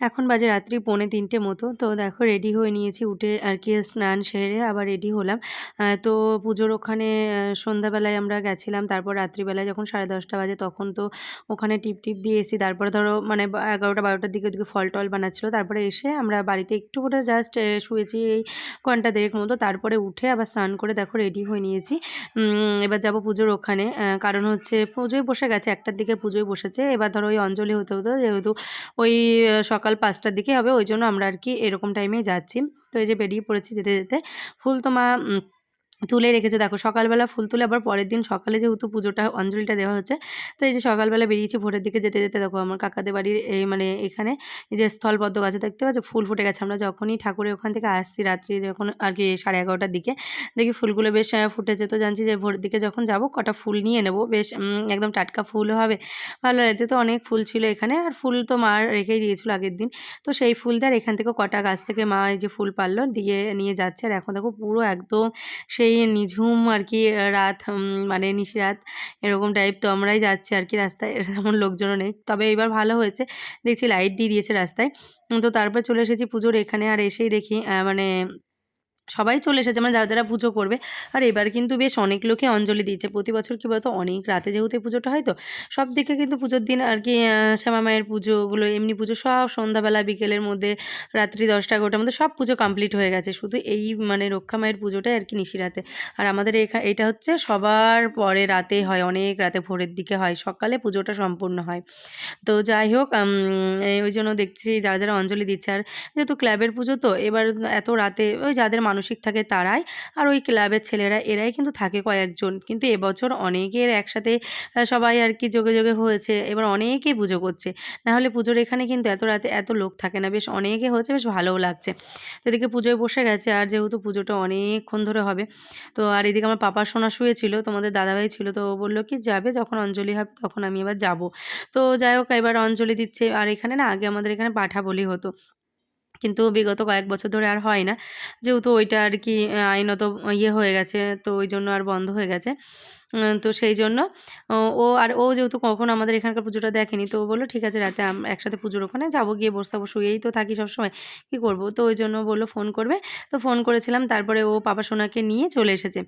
এখন বাজে রাত্রি পৌনে তিনটে মতো। তো দেখো রেডি হয়ে নিয়েছি উঠে আর কি স্নান সেরে আবার রেডি হলাম। তো পুজোর ওখানে সন্ধ্যাবেলায় আমরা গেছিলাম। তারপর রাত্রিবেলায় যখন সাড়ে দশটা বাজে তখন তো ওখানে টিপ টিপ দিয়ে এসি তারপরে ধরো মানে এগারোটা বারোটার দিকে ওদিকে ফল টল বানাচ্ছিলো। তারপরে এসে আমরা বাড়িতে একটু করে জাস্ট শুয়েছি এই ঘণ্টা দেড়েক মতো। তারপরে উঠে আবার স্নান করে দেখো রেডি হয়ে নিয়েছি। এবার যাব পুজোর ওখানে। কারণ হচ্ছে পুজোয় বসে গেছে একটার দিকে পুজোয় বসেছে। এবার ধরো ওই অঞ্জলি হতে হতো যেহেতু ওই আহ, সকাল পাঁচটার দিকে হবে ওই জন্য আমরা আর কি এরকম টাইমে যাচ্ছি। তো এই যে বেরিয়ে পড়েছি যেতে যেতে ফুল তো মা উম, তুলে রেখেছে। দেখো, সকালবেলা ফুল তুলে আবার পরের দিন সকালে যেহেতু পুজোটা, অঞ্জলিটা দেওয়া হচ্ছে, তো এই যে সকালবেলা বেরিয়েছি ভোরের দিকে যেতে যেতে দেখো আমার কাকাদের বাড়ির এই মানে এখানে এই যে স্থলপদ্ম গাছে দেখতে পাচ্ছ? ফুল ফুটে গেছে। আমরা যখনই ঠাকুরের ওখান থেকে আসছি রাত্রি যখন আর কি সাড়ে এগারোটার দিকে, দেখি ফুলগুলো বেশ ফুটেছে। তো জানছি যে ভোরের দিকে যখন যাব, কটা ফুল নিয়ে নেব। বেশ একদম টাটকা ফুল হবে। ভালো লাগছে তো অনেক ফুল ছিল এখানে। আর ফুল তো মা রেখেই দিয়েছিল আগের দিন। তো সেই ফুল দিয়ে এখান থেকে কটা গাছ থেকে মা এই যে ফুল পারল, দিয়ে নিয়ে যাচ্ছে। আর এখন দেখো পুরো একদম সেই নিঝুম আর কি রাত মানে নিশি রাত এরকম টাইপ তো আমরাই যাচ্ছি আর কি রাস্তায় তেমন লোকজনও নেই। তবে এবার ভালো হয়েছে, দেখছি লাইট দিয়ে দিয়েছে রাস্তায়। তো তারপর চলে এসেছি পুজোর, এখানে আর এসেই দেখি মানে সবাই চলে এসেছে মানে যারা যারা পুজো করবে। আর এবার কিন্তু বেশ অনেক লোকে অঞ্জলি দিয়েছে। প্রতি বছর কী বলতো, অনেক রাতে যেহেতু এই পুজোটা হয় তো, সব দিকে কিন্তু পুজোর দিন আর কি শ্যামা মায়ের পুজোগুলো এমনি পুজো সব সন্ধ্যাবেলা, বিকেলের মধ্যে, রাত্রি দশটা, এগারোটার মধ্যে সব পুজো কমপ্লিট হয়ে গেছে। শুধু এই মানে রক্ষা মায়ের পুজোটাই আর কি নিশিরাতে আর আমাদের এখা, এটা হচ্ছে সবার পরে রাতে হয়, অনেক রাতে ভোরের দিকে হয়, সকালে পুজোটা সম্পূর্ণ হয়। তো যাই হোক ওই জন্য দেখছি যারা যারা অঞ্জলি দিচ্ছে। আর যেহেতু ক্লাবের পুজো তো, এবার এত রাতে, ওই যাদের মানসিক থাকে তারাই আর ওই ক্লাবের ছেলেরা, এরাই কিন্তু থাকে কয়েকজন। কিন্তু এবছর অনেকের একসাথে সবাই আর কি যোগে যোগে হয়েছে, এবার অনেকেই পুজো করছে। না হলে পুজোর এখানে কিন্তু এত রাতে এত লোক থাকে না, বেশ অনেকে হয়েছে, বেশ ভালোও লাগছে। এদিকে পুজোয় বসে গেছে, আর যেহেতু পুজোটা অনেকক্ষণ ধরে হবে, তো আর এদিকে আমার পাপা সোনা শুয়েছিল, তোমাদের দাদাভাই ছিল, তো বলল কি, যাবে যখন অঞ্জলি হবে তখন আমি এবার যাব। তো যাই হোক, এবার অঞ্জলি দিচ্ছে, আর এখানে না, আগে আমাদের এখানে পাঠা বলি হতো। কিন্তু বিগত কয়েক বছর ধরে আর হয় না। যেহেতু ওইটা আর কি আইনত ইয়ে হয়ে গেছে, তো ওই জন্য আর বন্ধ হয়ে গেছে। তো সেই জন্য। ও আর ও যেহেতু কখনো আমাদের এখানকার পুজোটা দেখেনি, তো ও বলল, ঠিক আছে, রাতে একসাথে পুজোর ওখানে যাব, গিয়ে বসে থাকব, শুয়েই তো থাকি সবসময়। কী করব? তো ওই জন্য বলল, ফোন করবে। তো ফোন করেছিলাম, তারপরে ও পাপা সোনাকে নিয়ে চলে এসেছে।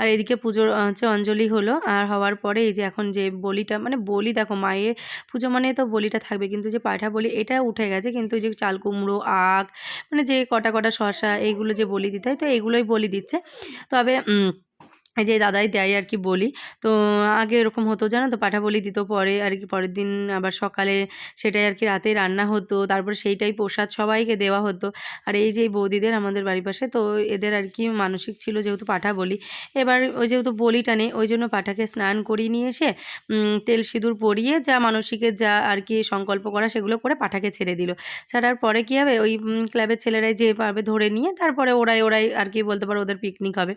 আর এদিকে পুজোর হচ্ছে অঞ্জলি হলো, আর হওয়ার পরে এই যে এখন যে বলিটা মানে বলি দেখো, মায়ের পুজো মানে তো বলিটা থাকবে, কিন্তু যে পাঠা বলি, এটা উঠে গেছে, কিন্তু যে চাল কুমড়ো, আখ মানে যে কটা কটা শশা এইগুলো যে বলি দিতে হয়, তো এইগুলোই বলি দিচ্ছে। তবে যে দাদাই দেয় আর কি বলি। তো আগে এরকম হতো, জানো তো? পাঠা বলি দিত পরে আর কি, পরের দিন আবার সকালে সেটাই আর কি, রাতে রান্না হতো, তারপর সেইটাই প্রসাদ সবাইকে দেওয়া হতো। আর এই যে বৌদিদের আমাদের বাড়ির পাশে, তো এদের আর কি মানসিক ছিল যেহেতু পাঠা বলি। এবার ওই যেহেতু বলিটা নেই, ওই জন্য পাঠাকে স্নান করিয়ে নিয়ে এসে তেল সিঁদুর পরিয়ে যা মানসিকের যা আর কি সংকল্প করা, সেগুলো করে পাঠাকে ছেড়ে দিল। ছাড়ার পরে কী হবে? ওই ক্লাবের ছেলেরাই যে পারবে ধরে নিয়ে, তারপরে ওরাই ওরাই আর কি বলতে পারো ওদের পিকনিক হবে।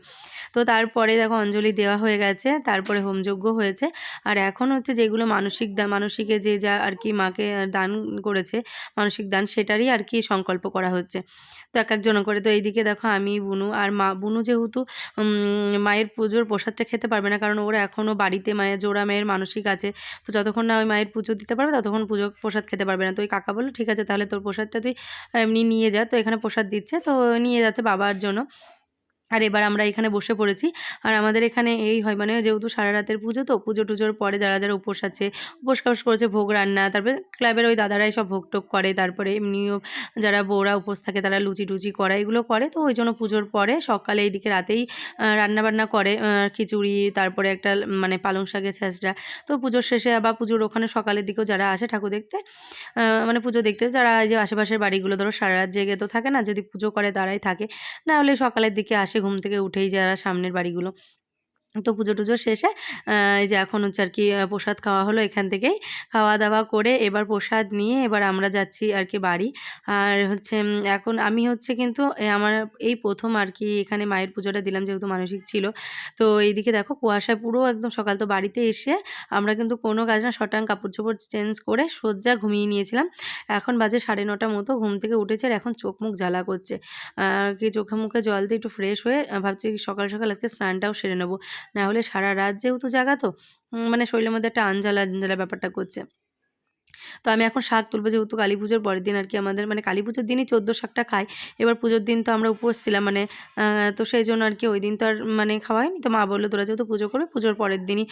তো তারপরে দেখো অঞ্জলি দেওয়া হয়ে গেছে, তারপরে হোমযজ্ঞ হয়েছে। আর এখন হচ্ছে যেগুলো মানসিক মানসিকে যে যা আর কি মাকে দান করেছে, মানসিক দান সেটারই আর কি সংকল্প করা হচ্ছে। তো এক একজন করে, তো এইদিকে দেখো আমি, বুনু আর মা। বুনু যেহেতু মায়ের পুজোর প্রসাদটা খেতে পারবে না, কারণ ওরা এখনও বাড়িতে মায়ের, জোড়া মায়ের মানসিক আছে। তো যতক্ষণ না ওই মায়ের পুজো দিতে পারবে, ততক্ষণ পুজো প্রসাদ খেতে পারবে না। তো ওই কাকা বলল, ঠিক আছে, তাহলে তোর প্রসাদটা তুই, এমনি নিয়ে যা। তো এখানে প্রসাদ দিচ্ছে, তো নিয়ে যাচ্ছে বাবার জন্য। আর এবার আমরা এখানে বসে পড়েছি। আর আমাদের এখানে এই হয় মানে যেহেতু সারা রাতের পুজো, তো পুজো টুজোর পরে যারা যারা উপোস আছে, উপোস কাপস করেছে, ভোগ রান্না, তারপরে ক্লাবের ওই দাদারাই সব ভোগ টোগ করে, তারপরে এমনিও যারা বউরা উপোস থাকে তারা লুচি টুচি করা, এগুলো করে। তো ওই জন্য পুজোর পরে সকালে এইদিকে রাতেই রান্নাবান্না করে খিচুড়ি, তারপরে একটা মানে পালং শাকের ছ্যাঁচড়া তো পুজোর শেষে আবার পুজোর ওখানে সকালের দিকেও যারা আসে ঠাকুর দেখতে মানে পুজো দেখতে, যারা এই যে আশেপাশের বাড়িগুলো ধরো সারা রাত জেগে তো থাকে না, যদি পুজো করে তারাই থাকে। না হলে সকালের দিকে আসে ঘুম থেকে উঠেই যারা সামনের বাড়িগুলো তো পুজো টুজো শেষে এই যে এখন হচ্ছে আর কি প্রসাদ খাওয়া হলো এখান থেকেই। খাওয়া দাওয়া করে এবার প্রসাদ নিয়ে এবার আমরা যাচ্ছি আর কি বাড়ি। আর হচ্ছে এখন আমি হচ্ছে কিন্তু আমার এই প্রথম আর কি এখানে মায়ের পুজোটা দিলাম যেহেতু মানসিক ছিল। তো এইদিকে দেখো, কুয়াশায় পুরো একদম সকাল তো বাড়িতে এসে আমরা কিন্তু কোনো কাজ না, শটাং কাপড় চোপড় চেঞ্জ করে সজ্জা ঘুমিয়ে নিয়েছিলাম। এখন বাজে সাড়ে নটা মতো, ঘুম থেকে উঠেছে আর এখন চোখ মুখ জ্বালা করছে। আর কি চোখে মুখে জল দিয়ে একটু ফ্রেশ হয়ে ভাবছি সকাল সকাল আজকে স্নানটাও সেরে নেব। না হলে সারা রাত যেহেতু জাগাতো মানে শরীরের মধ্যে একটা আঞ্জালা আঞ্জালা ব্যাপারটা করছে। তো আমি এখন শাক তুলবো, যেহেতু কালী পুজোর পরের দিন আর কি আমাদের মানে কালী পুজোর দিনই চোদ্দ শাকটা খাই। এবার পুজোর দিন তো আমরা উপোস ছিলাম মানে তো সেই জন্য আর কি ওই দিন তো আর মানে খাওয়া হয়নি। তো মা বলল, তোরা যেহেতু পুজো করবে, পুজোর পরের দিনই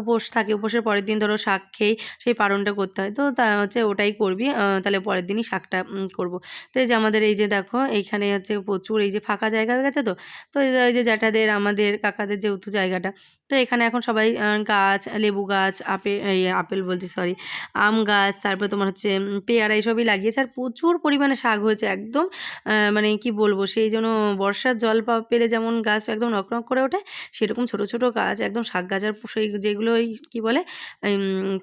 উপোস থাকে, উপোসের পরের দিন ধরো শাক খেয়ে সেই পারণটা করতে হয়। তো তা হচ্ছে ওটাই করবি তাহলে পরের দিনই শাকটা করব। তো এই যে আমাদের এই যে দেখো, এইখানে হচ্ছে প্রচুর এই যে ফাঁকা জায়গা হয়ে গেছে তো? তো এই যে জ্যাঠাদের, আমাদের, কাকাদের যেহেতু জায়গাটা তো এখানে এখন সবাই গাছ, লেবু গাছ আপেল আপেল বলছি সরি আম গাছ, তারপরে তোমার হচ্ছে পেয়ারা এইসবই লাগিয়েছে আর প্রচুর পরিমাণে শাক হয়েছে একদম মানে কি বলব, সেই জন্য বর্ষার জল পেলে যেমন গাছ একদম নকনক করে ওঠে, সেরকম ছোট ছোট গাছ, একদম শাক গাছ আর সেই যেগুলো ওই কী বলে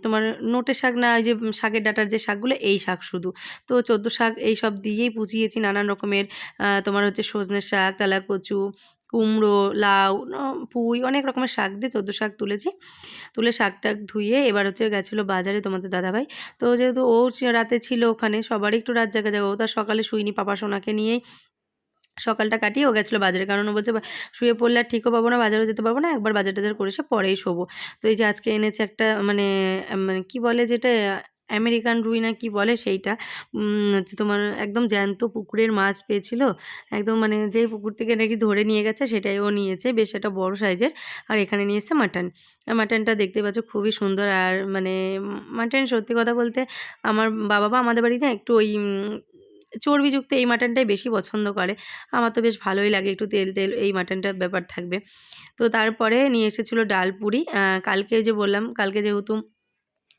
তোমার নোটে শাক না, ওই যে শাকের ডাটার যে শাকগুলো, এই শাক শুধু। তো চোদ্দ শাক এই সব দিয়েই পুজিয়েছি নানান রকমের তোমার হচ্ছে সজনের শাক তেলা কচু কুমড়ো, লাউ পুঁই, অনেক রকমের শাক দিয়ে চোদ্দ শাক তুলেছি। তুলে শাক টাক ধুয়ে এবার হচ্ছে গেছিল বাজারে তোমাদের দাদাভাই। তো যেহেতু ও রাতে ছিল ওখানে, সবারই একটু রাত জায়গা যাবে ও তার সকালে শুইনি পাপা সোনাকে নিয়েই সকালটা কাটিয়ে ও গেছিল বাজারে। কারণ ও বলছে শুয়ে পড়লে আর ঠিকও পাবো না, বাজারও যেতে পারব না। একবার বাজার টাজার করে সে পরেই শোবো। তো এই যে আজকে এনেছে একটা মানে মানে কী বলে যেটা আমেরিকান রুই না কি বলে সেইটা। হচ্ছে তোমার একদম জ্যান্ত পুকুরের মাছ পেয়েছিল। একদম মানে যেই পুকুর থেকে নাকি ধরে নিয়ে গেছে সেটাই ও নিয়েছে, বেশ একটা বড় সাইজের। আর এখানে নিয়ে এসেছে মাটন মাটনটা দেখতে পাচ্ছ খুবই সুন্দর। আর মানে মাটন সত্যি কথা বলতে আমার বাবা বা আমাদের বাড়িতে একটু ওই চর্বিযুক্ত এই মাটনটাই বেশি পছন্দ করে। আমার তো বেশ ভালোই লাগে একটু তেল তেল এই মাটনটার ব্যাপার থাকবে। তো তারপরে নিয়ে এসেছিল ডাল পুরি। কালকে যে বললাম, কালকে যেহেতু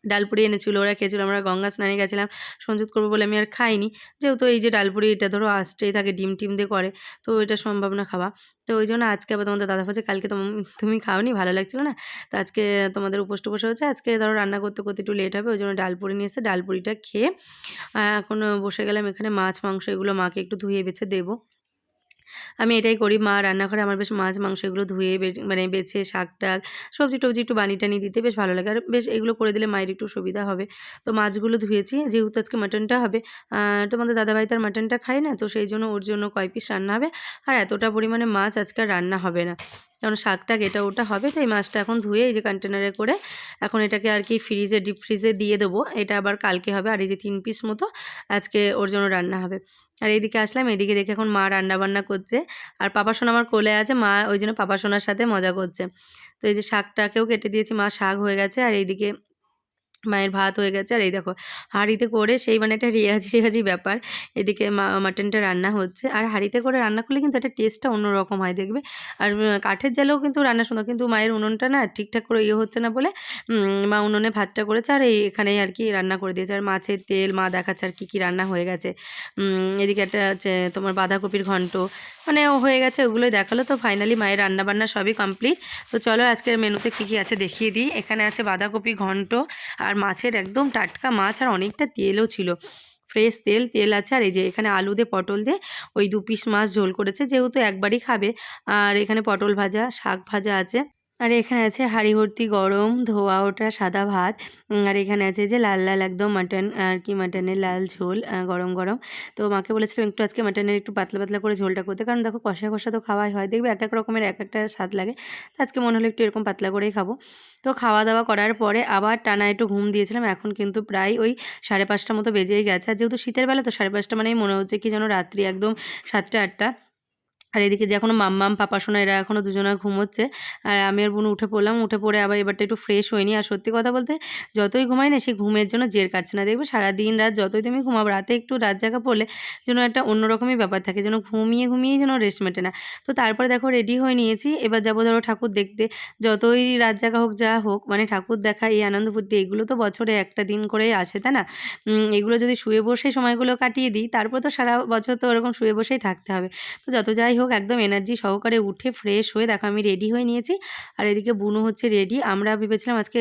ডালপুরি এনেছিল, ওরা খেয়েছিল, আমরা গঙ্গা স্নানে গেছিলাম, সঞ্জুত করব বলে আমি আর খাইনি। যেহেতু এই যে ডালপুরি এটা ধরো আসতেই থাকে, ডিম টিম দিয়ে করে, তো এটা সম্ভব না খাওয়া। তো ওই জন্য আজকে আবার তোমাদের দাদা বলছে, কালকে তোম- খাওনি, ভালো লাগছিল না? তো আজকে তোমাদের উপোস টুপোস হচ্ছে আজকে ধরো রান্না করতে করতে একটু লেট হবে, ওই জন্য ডালপুরি নিয়ে এসে ডালপুরিটা খেয়ে এখন বসে গেলাম এখানে মাছ, মাংস এগুলো মাকে একটু ধুয়ে বেছে দেবো। আমি এটাই করি, মা রান্নাঘরে আমার বেশ মাছ, মাংস এগুলো ধুয়ে মানে বেছে শাক টাক সবজি টবজি একটু বানি টানি দিতে বেশ ভালো লাগে। আর বেশ এগুলো করে দিলে মায়ের একটু সুবিধা হবে। তো মাছগুলো ধুয়েছি, যেহেতু আজকে মাটনটা হবে তোমাদের দাদাভাই তার মাটনটা খায় না, তো সেই জন্য ওর জন্য কয় পিস রান্না হবে। আর এতটা পরিমাণে মাছ আজকে রান্না হবে না। কারণ শাক টাক এটা ওটা হবে তো এই মাছটা এখন ধুয়ে এই যে কন্টেনারে করে এখন এটাকে আর কি ফ্রিজে ডিপ ফ্রিজে দিয়ে দেবো। এটা আবার কালকে হবে, আর এই যে তিন পিস মতো আজকে ওর জন্য রান্না হবে। আর এইদিকে আসলাম, এদিকে দেখে এখন মা রান্না বান্না করছে। আর পাপা সোনা আমার কোলে আছে, মা ওই জন্য পাপা সোনার সাথে মজা করছে। তো এই যে শাকটাকেও কেটে দিয়েছি, মা শাক হয়ে গেছে। আর এইদিকে মায়ের ভাত হয়ে গেছে। আর এই দেখো, হাঁড়িতে করে সেই মানে একটা রেয়াজি রেয়াজি ব্যাপার। এদিকে মাটনটা রান্না হচ্ছে। আর হাঁড়িতে করে রান্না করলে কিন্তু একটা টেস্টটা অন্যরকম হয় দেখবে। আর কাঠের জালেও কিন্তু রান্না সুন্দর। কিন্তু মায়ের উনুনটা না ঠিকঠাক করে ইয়ে হচ্ছে না বলে মা উনুনে ভাতটা করেছে। আর এই এখানেই আর কি রান্না করে দিয়েছে। আর মাছের তেল, মা দেখাচ্ছে আর কী কী রান্না হয়ে গেছে। এদিকে একটা তোমার বাঁধাকপির ঘন্ট। মানে ও হয়ে গেছে, ওগুলোই দেখাল। তো ফাইনালি মায়ের রান্নাবান্না সবই কমপ্লিট তো চলো আজকের মেনুতে কী কী আছে দেখিয়ে দিই। এখানে আছে বাঁধাকপি, ঘন্ট আর মাছের একদম টাটকা মাছ আর অনেকটা তেলও ছিল। ফ্রেশ তেল তেল আছে। আর এই যে এখানে আলু দিয়ে, পটল দিয়ে ওই দু পিস মাছ ঝোল করেছে। যেহেতু একবারই খাবে। আর এখানে পটল ভাজা, শাক ভাজা আছে। আর এখানে আছে হাঁড়ি ভর্তি গরম, ধোয়া ওটা, সাদা ভাত। আর এখানে আছে যে লাল লাল একদম মাটন আর কি মাটনের লাল ঝোল গরম গরম। তো মাকে বলেছিলাম একটু আজকে মাটনের একটু পাতলা পাতলা করে ঝোলটা করতে, কারণ দেখো কষা কষা তো খাওয়াই হয়। দেখবে এক এক রকমের এক একটা স্বাদ লাগে। তো আজকে মনে হলো একটু এরকম পাতলা করেই খাব। তো খাওয়া দাওয়া করার পরে আবার টানা একটু ঘুম দিয়েছিলাম। এখন কিন্তু প্রায় ওই সাড়ে পাঁচটা মতো বেজেই গেছে। আর যেহেতু শীতের বেলা, তো সাড়ে পাঁচটা মানেই মনে হচ্ছে কি যেন রাত্রি একদম সাতটা, আটটা। আর এদিকে যে এখনও মাম্মাম পাপা, সোনা, এরা এখনও দুজনে ঘুমোচ্ছে। আর আমি আর বোন উঠে পড়লাম, উঠে পড়ে আবার এবারটা একটু ফ্রেশ হয়নি আর সত্যি কথা বলতে যতই ঘুমাই না সেই ঘুমের জন্য জের কাটছে না। দেখবে সারা দিন রাত যতই তুমি ঘুমাবো রাতে একটু রাত জাগা পড়লে যেন একটা অন্যরকমই ব্যাপার থাকে, যেন ঘুমিয়ে, ঘুমিয়েই যেন রেস্ট মেটে না। তো তারপরে দেখো রেডি হয়ে নিয়েছি। এবার যাব ধরো ঠাকুর দেখতে। যতই রাত জাগা হোক, যা হোক মানে ঠাকুর দেখা, এই আনন্দ ফুর্তি, এগুলো তো বছরে একটা দিন করেই আসে, তাই না? এগুলো যদি শুয়ে বসে সময়গুলো কাটিয়ে দিই, তারপর তো সারা বছর তো ওরকম শুয়ে বসেই থাকতে হবে। তো যত যাই হোক একদম এনার্জি সহকারে উঠে ফ্রেশ হয়ে দেখো আমি রেডি হয়ে নিয়েছি। আর এদিকে বুনু হচ্ছে রেডি আমরা ভেবেছিলাম আজকে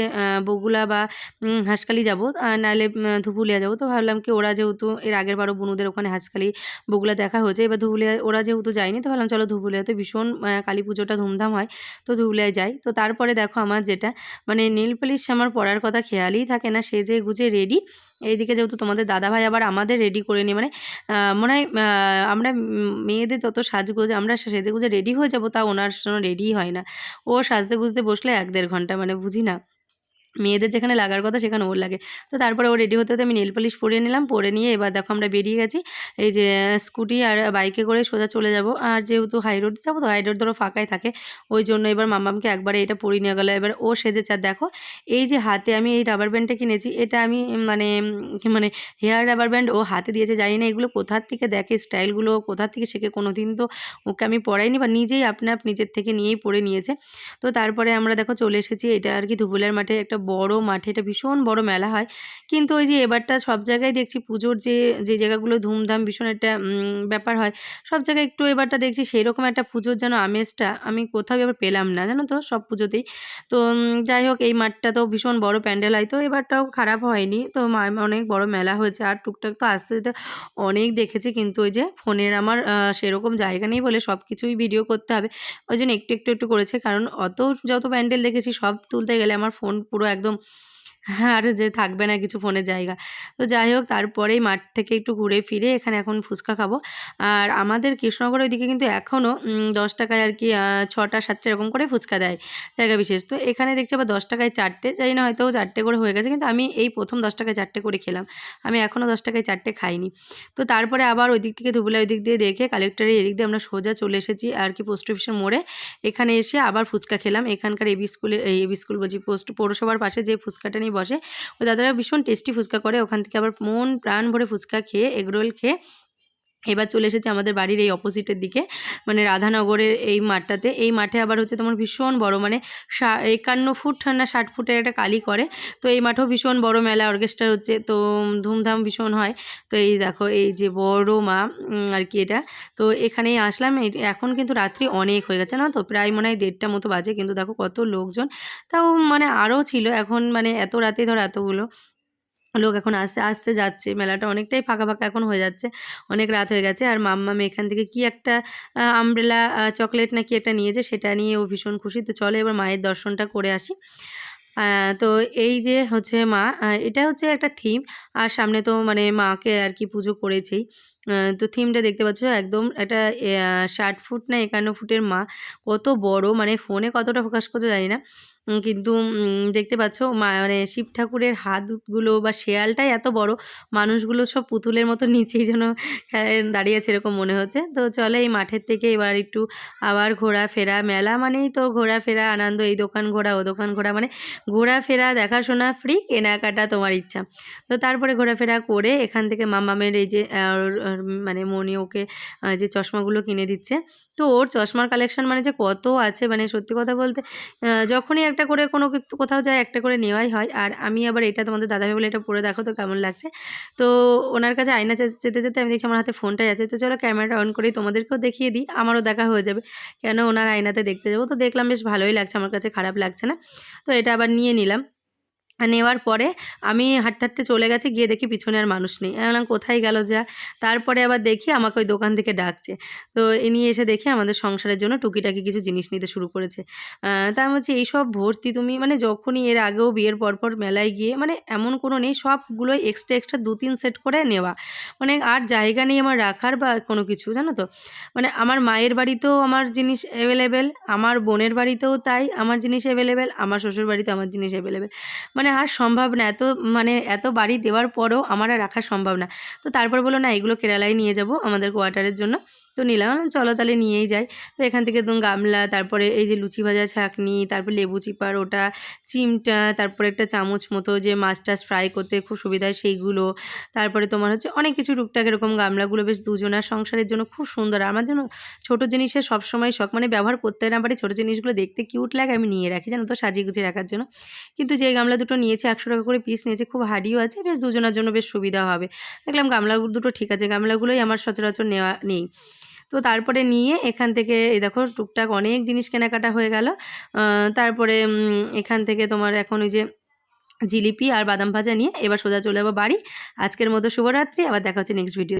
বগুলা বা উম, হাঁসখালি যাব। নাহলে ধুপুলিয়া যাব। তো ভাবলাম কি ওরা যেহেতু এর আগের বারও বুনুদের ওখানে হাঁসখালি বগুলা দেখা হয়েছে। এবার ধুবুলিয়া ওরা যেহেতু যায়নি তো ভাবলাম চলো ধুবুলিয়াতে ভীষণ কালী পুজোটা ধুমধাম হয়। তো ধুবুলিয়ায় যাই। তো তারপরে দেখো আমার যেটা মানে নীল পালিশ আমার পড়ার কথা খেয়ালই থাকে না। সে যে গুজে রেডি এইদিকে যেহেতু তোমাদের দাদাভাই আবার আমাদের রেডি করে নিয়ে মানে মনে হয় আমরা মেয়েদের যত সাজগোজ, আমরা সেজে গুজে রেডি হয়ে যাব, তা ওনার জন্য রেডিই হয় না। ও সাজতে গুজতে বসলে এক দেড় ঘণ্টা মানে বুঝি না মেয়েদের যেখানে লাগার কথা সেখানে ওর লাগে। তো তারপরে ও রেডি হতে হতে আমি নেল পালিশ পরিয়ে নিলাম, পরে নিয়ে এবার দেখো আমরা বেরিয়ে গেছি। এই যে স্কুটি আর বাইকে করে সোজা চলে যাব। আর যেহেতু হাই রোড যাব তো হাই রোড ধরো ফাঁকাই থাকে। ওই জন্য এবার মামামকে একবারে এটা পরিয়ে নিয়ে গেলো। এবার ও সেজেছে। আর দেখো, এই যে হাতে আমি এই রাবার ব্যান্ডটা কিনেছি, এটা আমি মানে মানে হেয়ার রাবার ব্যান্ড ও হাতে দিয়েছে, জানি না এগুলো কোথার থেকে দেখে স্টাইলগুলো কোথার থেকে শেখে। কোনো দিন তো ওকে আমি পড়াইনি বা নিজেই আপনা আপ নিজের থেকে নিয়েই পড়ে নিয়েছে। তো তারপরে আমরা দেখো চলে এসেছি, এটা আর কি ধুবুলের মাঠে একটা বড় মাঠে, এটা ভীষণ বড় মেলা হয়। কিন্তু ওই যে এবারটা সব জায়গায় দেখছি পুজোর যে যে জায়গাগুলো ধুমধাম, ভীষণ একটা ব্যাপার হয়, সব জায়গায় একটু এবারটা দেখছি সেই রকম একটা পুজোর যেন আমেজটা আমি কোথাও এবার পেলাম না, জানো তো? সব পুজোতেই। তো যাই হোক, এই মাঠটা তো ভীষণ বড় প্যান্ডেল হয়, তো এবারটাও খারাপ হয়নি। তো অনেক বড় মেলা হয়েছে, আর টুকটাক তো আস্তে আস্তে অনেক দেখেছি, কিন্তু ওই যে ফোনের আমার সেরকম জায়গা নেই বলে সব কিছুই ভিডিও করতে হবে। ওই জন্য একটু একটু একটু করেছে, কারণ অত যত প্যান্ডেল দেখেছি সব তুলতে গেলে আমার ফোন পুরো একদম হ্যাঁ আর যে থাকবে না কিছু ফোনের জায়গা। তো যাই হোক, তারপরেই মাঠ থেকে একটু ঘুরে ফিরে এখানে এখন ফুচকা খাব। আর আমাদের কৃষ্ণনগর ওইদিকে কিন্তু এখনও দশ টাকায় আর কি ছটা, সাতটা এরকম করে ফুচকা দেয় জায়গা বিশেষ। তো এখানে দেখছি আবার দশ টাকায় চারটে, জানি না হয়তো চারটে করে হয়ে গেছে, কিন্তু আমি এই প্রথম দশ টাকায় চারটে করে খেলাম। আমি এখনও দশ টাকায় চারটে খাইনি। তো তারপরে আবার ওই দিক থেকে ধুবুলা ওই দিক দিয়ে দেখে কালেক্টরের এদিক দিয়ে আমরা সোজা চলে এসেছি আর কি পোস্ট অফিসের মোড়ে। এখানে এসে আবার ফুচকা খেলাম। এখানকার এবি স্কুলে এবি স্কুল বলছি, পোস্ট, পৌরসভার পাশে যে ফুচকাটা বসে। ওই দাদারা ভীষণ টেস্টি ফুচকা করে। ওখান থেকে আবার মন প্রাণ ভরে ফুচকা খেয়ে এগরোল খেয়ে এবার চলে এসেছে আমাদের বাড়ির এই অপোজিটের দিকে। মানে রাধানগরের এই মাঠটাতে। এই মাঠে আবার হচ্ছে তোমার ভীষণ বড় মানে একান্ন ফুট না ষাট ফুটের একটা কালি করে। তো এই মাঠেও ভীষণ বড় মেলা অর্কেস্ট্রা হচ্ছে। তো ধুমধাম ভীষণ হয়। তো এই দেখো, এই যে বড় মা আর কি এটা। তো এখানেই আসলাম। এখন কিন্তু রাত্রি অনেক হয়ে গেছে না তো? প্রায় মনে হয় দেড়টা মতো বাজে। কিন্তু দেখো কত লোকজন। তাও মানে আরও ছিল। এখন মানে এত রাতে ধর এতগুলো। লোক এখন আসছে আসছে যাচ্ছে। মেলাটা অনেকটাই ফাঁকা ফাঁকা এখন হয়ে যাচ্ছে, অনেক রাত হয়ে গেছে। আর মাম্মাম এখান থেকে কি একটা আমব্রেলা চকলেট না কি একটা নিয়েছে, সেটা নিয়ে ও ভীষণ খুশি। তো চলে এবার মায়ের দর্শনটা করে আসি। তো এই যে হচ্ছে মা এটা হচ্ছে একটা থিম আর সামনে তো মানে মাকে আর কি পুজো করেছেই। তো থিমটা দেখতে পাচ্ছ? একদম একটা ষাট ফুট না একান্ন ফুটের মা। কত বড় মানে ফোনে কতটা ফোকাস করতে জানি না। কিন্তু দেখতে পাচ্ছ মানে শিব ঠাকুরের হাতগুলো বা শেয়ালটাই এত বড় মানুষগুলো সব পুতুলের মতো নিচেই যেন আহ, দাঁড়িয়ে আছে এরকম মনে হচ্ছে। তো চলে এই মাঠের থেকে এবার একটু আবার ঘোরাফেরা মেলা মানেই তো ঘোরাফেরা আনন্দ এই দোকান ঘোরা ও দোকান ঘোরা মানে ঘোরাফেরা দেখাশোনা ফ্রি কেনাকাটা তোমার ইচ্ছা। তো তারপরে ঘোরাফেরা করে এখান থেকে মামামের এই যে মানে মনি ওকে যে চশমাগুলো কিনে দিচ্ছে তো ওর চশমার কালেকশন মানে যে কত আছে মানে সত্যি কথা বলতে যখনই একটা করে কোনো কোথাও যায়, একটা করে নেওয়াই হয়। আর আমি আবার এটা তোমাদের দাদাভাই বলে এটা পরে দেখো তো কেমন লাগছে। তো ওনার কাছে আয়না যেতে যেতে আমি দেখছি আমার হাতে ফোনটাই আছে। তো চলো ক্যামেরাটা অন করেই তোমাদেরকেও দেখিয়ে দিই, আমারও দেখা হয়ে যাবে। কেন ওনার আয়নাতে দেখতে যাব? তো দেখলাম বেশ ভালোই লাগছে, আমার কাছে খারাপ লাগছে না। তো এটা আবার নিয়ে নিলাম। নেওয়ার পরে আমি হাঁটতে হাঁটতে চলে গেছি, গিয়ে দেখি পিছনে আর মানুষ নেই। বললাম, কোথায় গেল যা? তারপরে আবার দেখি আমাকে ওই দোকান থেকে ডাকছে। তো এ নিয়ে এসে দেখি আমাদের সংসারের জন্য টুকিটাকি কিছু জিনিস নিতে শুরু করেছে। তা আমি বলছি, এইসব ভর্তি তুমি মানে যখনই এর আগেও বিয়ের পরপর মেলায় গিয়ে মানে এমন কোনো নেই সবগুলোই এক্সট্রা এক্সট্রা দু তিন সেট করে নেওয়া। মানে আর জায়গা নেই আমার রাখার বা কোনো কিছু, জানো তো? মানে আমার মায়ের বাড়িতেও আমার জিনিস অ্যাভেলেবেল আমার বোনের বাড়িতেও তাই, আমার জিনিস অ্যাভেলেবেল আমার শ্বশুর বাড়িতে আমার জিনিস অ্যাভেলেবেল মানে আর সম্ভব না। এত মানে এত বাড়ি দেওয়ার পরেও আমার আর রাখা সম্ভব না। তো তারপর বলল, না, এগুলো কেরালায় নিয়ে যাব আমাদের কোয়ার্টারের জন্য। তো নিলাম, চলো তাহলে নিয়েই যাই। তো এখান থেকে একদম গামলা, তারপরে এই যে লুচি ভাজা ছাঁকনি, তারপর লেবু চিপার, ওটা চিমটা, তারপরে একটা চামচ মতো যে মাছ টাছ ফ্রাই করতে খুব সুবিধা হয় সেইগুলো। তারপরে তোমার হচ্ছে অনেক কিছু টুকটাক এরকম গামলাগুলো, বেশ দুজনার সংসারের জন্য খুব সুন্দর। আমার জন্য ছোটো জিনিসের সবসময় শখ মানে ব্যবহার করতে না পারি, ছোটো জিনিসগুলো দেখতে কিউট লাগে, আমি নিয়ে রাখি, জানো তো, সাজিয়ে গুছিয়ে রাখার জন্য। কিন্তু যে গামলা দুটো নিয়েছে, একশো টাকা করে পিস নিয়েছে, খুব হাডিও আছে, বেশ দুজনের জন্য বেশ সুবিধা হবে। দেখলাম গামলা দুটো ঠিক আছে, গামলাগুলোই আমার সচরাচর নেওয়া নেই। তো তারপরে নিয়ে এখান থেকে, এই দেখো টুকটাক অনেক জিনিস কেনাকাটা হয়ে গেল। তারপরে এখান থেকে তোমার এখন ওই যে জিলিপি আর বাদাম ভাজা নিয়ে এবার সোজা চলে যাব বাড়ি। আজকের মতো শুভরাত্রি, আবার দেখা হচ্ছে নেক্সট ভিডিও